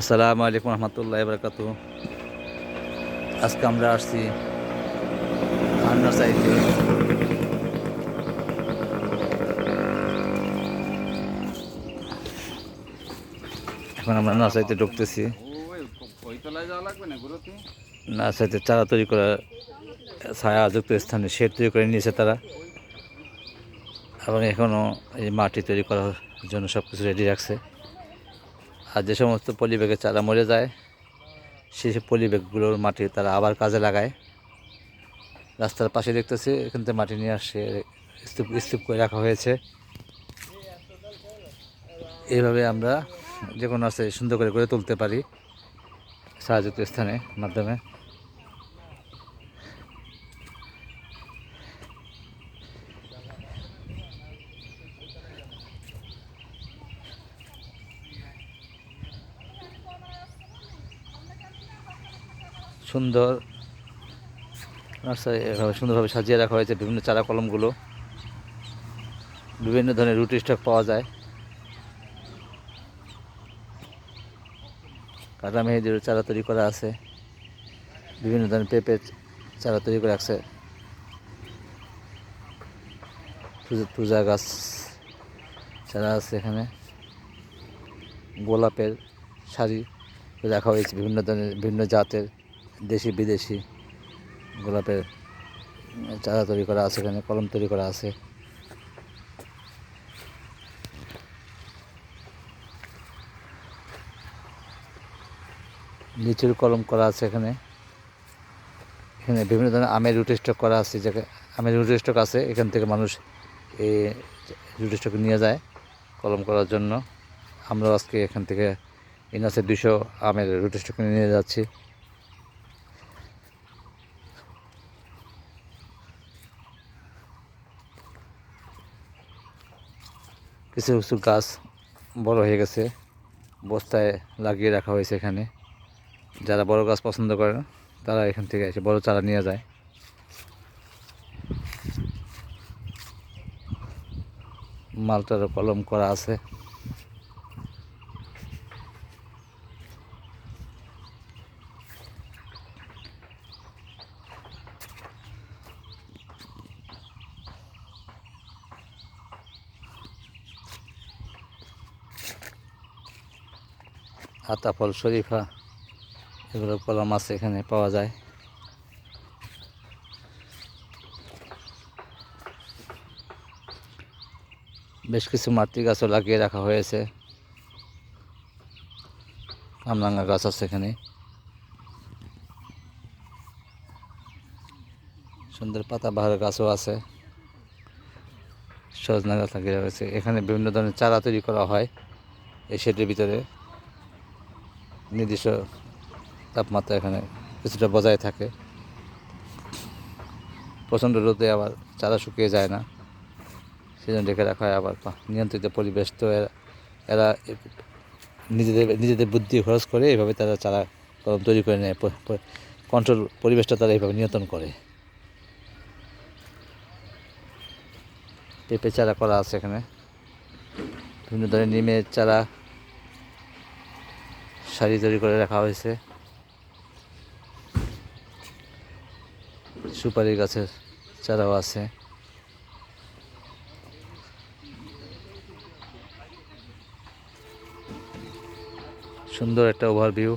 আসসালামু আলাইকুম রহমতুল্লাহ বরকাত আজকে আমরা আসছি খান্না সাইডে এখন আমরা নার্সারিতে ঢুকতেছি। নার্সারিতে চারা তৈরি করা ছায়া যুক্ত স্থানে শেড তৈরি করে নিয়েছে তারা। এবং এখনও এই মাটি তৈরি করার জন্য সব কিছু রেডি রাখছে। আর যে সমস্ত পলিব্যাগের চারা মরে যায় সেই পলিব্যাগগুলোর মাটি তারা আবার কাজে লাগায়। রাস্তার পাশে দেখতেছি, এখান থেকে মাটি নিয়ে আসছে স্তূপ স্তূপ করে রাখা হয়েছে। এইভাবে আমরা যে কোনো রাস্তায় সুন্দর করে গড়ে তুলতে পারি সাহায্য স্থানে মাধ্যমে। সুন্দর, নার্সারি, এভাবে সুন্দরভাবে সাজিয়ে রাখা হয়েছে বিভিন্ন চারা কলমগুলো। বিভিন্ন ধরনের রুটি স্টক পাওয়া যায়। কাটা মেহেদির চারা তৈরি করা আছে। বিভিন্ন ধরনের পেঁপে চারা তৈরি করে পূজা- পূজা গাছ চারা আছে এখানে। গোলাপের শাড়ি রাখা হয়েছে বিভিন্ন ধরনের, বিভিন্ন জাতের। দেশি বিদেশি গোলাপের চারা তৈরি করা আছে, এখানে কলম তৈরি করা আছে। লিচুর কলম করা আছে এখানে। এখানে বিভিন্ন ধরনের আমের রুটি স্টক করা আছে যে আমের রুটি স্টক আছে, এখান থেকে মানুষ এই রুটি স্টক নিয়ে যায় কলম করার জন্য। আমরাও আজকে এখান থেকে ইনাসের দুশো আমের রুটি স্টক নিয়ে যাচ্ছি। কিছু কিছু গাছ বড় হয়ে গেছে, বস্তায় লাগিয়ে রাখা হয়েছে এখানে। যারা বড় গাছ পছন্দ করে তারা এখান থেকে এসে বড় চারা নিয়ে যায়। মালটার কলম করা আছে। আতাফল শরীফা, এগুলো কলা মাছ এখানে পাওয়া যায়। বেশ কিছু মাতৃ গাছও লাগিয়ে রাখা হয়েছে। কামরাঙ্গা গাছ আছে এখানে। সুন্দর পাতা বাহার গাছও আছে। সজনা গাছ লাগিয়ে রাখা হয়েছে। এখানে বিভিন্ন ধরনের চারা তৈরি করা হয় এই শেডের ভিতরে। নির্দিষ্ট তাপমাত্রা এখানে কিছুটা বজায় থাকে। প্রচণ্ড রোদে আবার চারা শুকিয়ে যায় না। সেজন্য রেখে রাখা হয় আবার নিয়ন্ত্রিত পরিবেশ। তো এরা এরা নিজেদের নিজেদের বুদ্ধি খরচ করে এইভাবে তারা চারা কলম তৈরি করে নেয়। কন্ট্রোল পরিবেশটা তারা এইভাবে নিয়ন্ত্রণ করে। পেঁপে চারা করা আছে এখানে। বিভিন্ন ধরনের নিমের চারা সারি তৈরি করে রাখা হয়েছে। সুপারি গাছের চারাও আছে। সুন্দর একটা ওভারভিউ।